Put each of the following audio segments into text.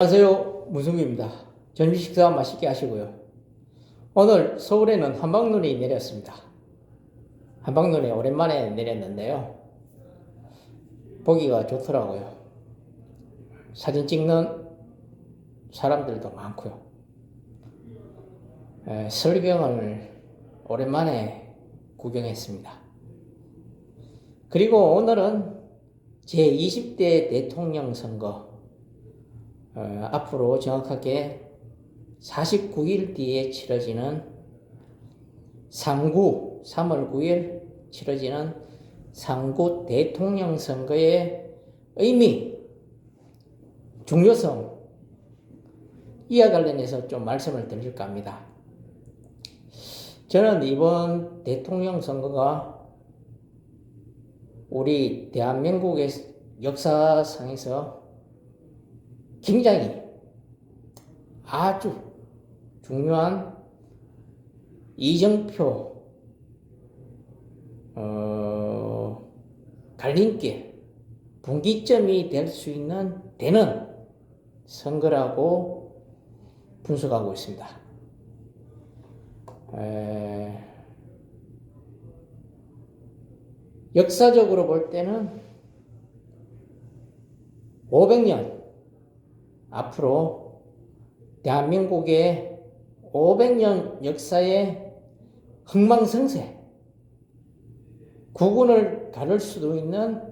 안녕하세요. 문승규입니다. 점심 식사 맛있게 하시고요. 오늘 서울에는 한방눈이 내렸습니다. 한방눈이 오랜만에 내렸는데요. 보기가 좋더라고요. 사진 찍는 사람들도 많고요. 에, 설경을 오랜만에 구경했습니다. 그리고 오늘은 제20대 대통령 선거 어, 앞으로 정확하게 49일 뒤에 치러지는 상구 3월 9일 치러지는 상구 대통령 선거의 의미, 중요성 이와 관련해서 좀 말씀을 드릴까 합니다. 저는 이번 대통령 선거가 우리 대한민국의 역사상에서 굉장히 아주 중요한 이정표 어, 갈림길 분기점이 될 수 있는 되는 선거라고 분석하고 있습니다. 에, 역사적으로 볼 때는 500년 앞으로 대한민국의 500년 역사의 흥망성쇠, 구군을 가를 수도 있는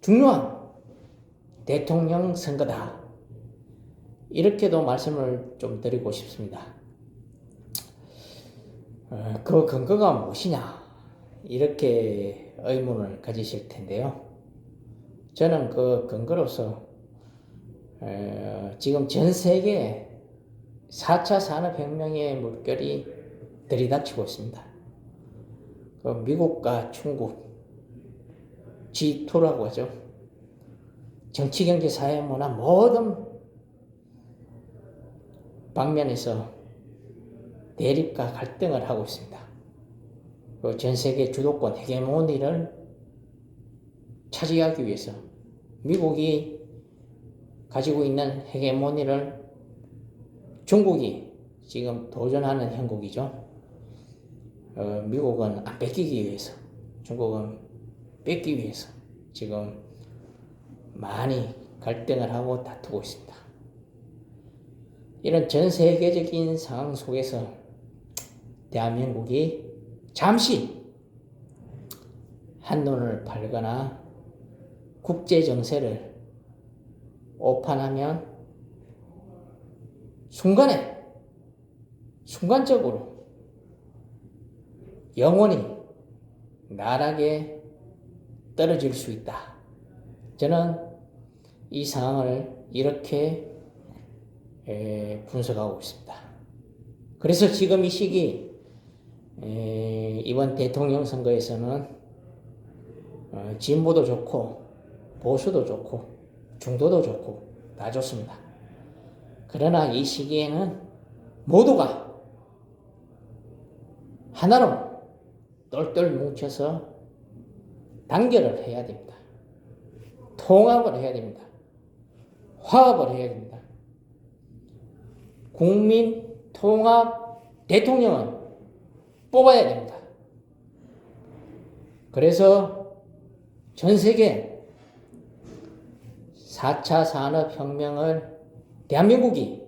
중요한 대통령 선거다. 이렇게도 말씀을 좀 드리고 싶습니다. 어, 그 근거가 무엇이냐? 이렇게 의문을 가지실 텐데요. 저는 그 근거로서 에, 지금 전 세계 4차 산업혁명의 물결이 들이닥치고 있습니다. 그 미국과 중국, G2라고 하죠. 정치, 경제, 사회, 문화 모든 방면에서 대립과 갈등을 하고 있습니다. 그 전 세계 주도권 헤게모니를 차지하기 위해서 미국이 가지고 있는 헤게모니를 중국이 지금 도전하는 형국이죠. 어, 미국은 안 뺏기기 위해서, 중국은 뺏기 위해서 지금 많이 갈등을 하고 다투고 있습니다. 이런 전 세계적인 상황 속에서 대한민국이 잠시 한눈을 팔거나 국제 정세를 오판하면 순간에 순간적으로 영원히 나락에 떨어질 수 있다. 저는 이 상황을 이렇게 에, 분석하고 있습니다. 그래서 지금 이 시기 에, 이번 대통령 선거에서는 어, 진보도 좋고 보수도 좋고 중도도 좋고 다 좋습니다. 그러나 이 시기에는 모두가 하나로 똘똘 뭉쳐서 단결을 해야 됩니다. 통합을 해야 됩니다. 화합을 해야 됩니다. 국민 통합 대통령은 뽑아야 됩니다. 그래서 전 세계 4차 산업혁명을 대한민국이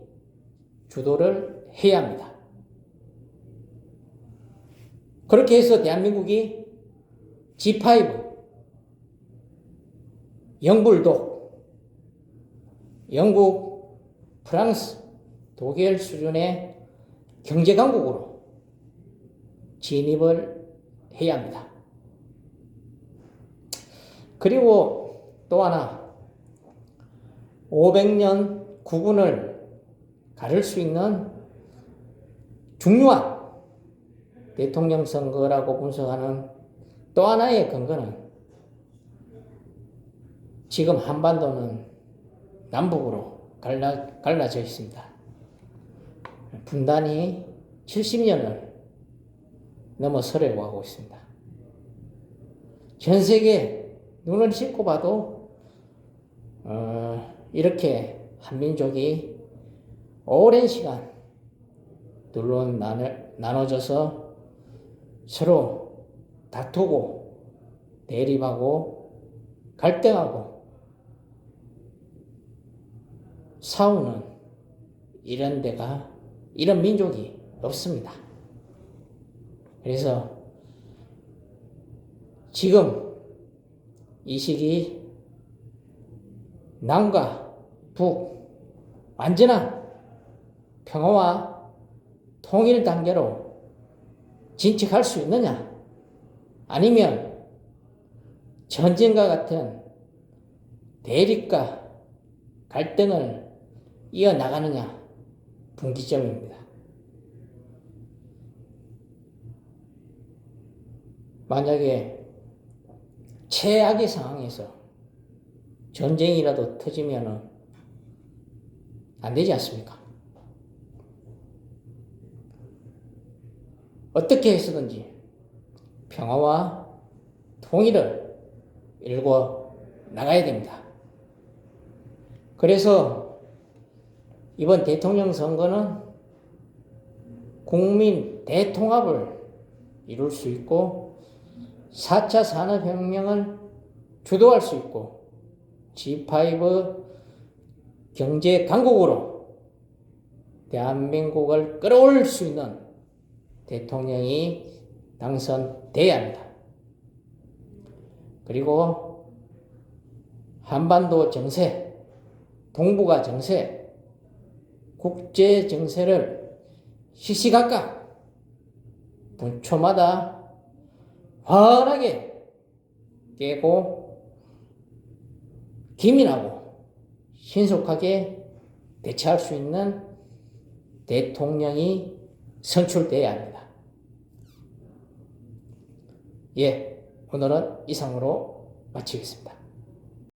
주도를 해야 합니다. 그렇게 해서 대한민국이 G5, 영불독, 영국, 프랑스, 독일 수준의 경제 강국으로 진입을 해야 합니다. 그리고 또 하나 500년 구군을 가를 수 있는 중요한 대통령 선거라고 분석하는 또 하나의 근거는 지금 한반도는 남북으로 갈라, 갈라져 있습니다. 분단이 70년을 넘어 서려고 하고 있습니다. 전 세계 눈을 씻고 봐도 어, 이렇게 한민족이 오랜 시간 둘로 나눠, 나눠져서 서로 다투고 대립하고 갈등하고 싸우는 이런 데가 이런 민족이 없습니다. 그래서 지금 이 시기 남과 북 완전한 평화와 통일 단계로 진척할 수 있느냐? 아니면 전쟁과 같은 대립과 갈등을 이어나가느냐? 분기점입니다. 만약에 최악의 상황에서 전쟁이라도 터지면은 안 되지 않습니까? 어떻게 해서든지 평화와 통일을 일궈 나가야 됩니다. 그래서 이번 대통령 선거는 국민 대통합을 이룰 수 있고 4차 산업혁명을 주도할 수 있고 G5 경제 강국으로 대한민국을 끌어올릴 수 있는 대통령이 당선돼야 합니다. 그리고 한반도 정세, 동북아 정세, 국제 정세를 시시각각 분초마다 환하게 깨고 기민하고 신속하게 대처할 수 있는 대통령이 선출돼야 합니다. 예, 오늘은 이상으로 마치겠습니다.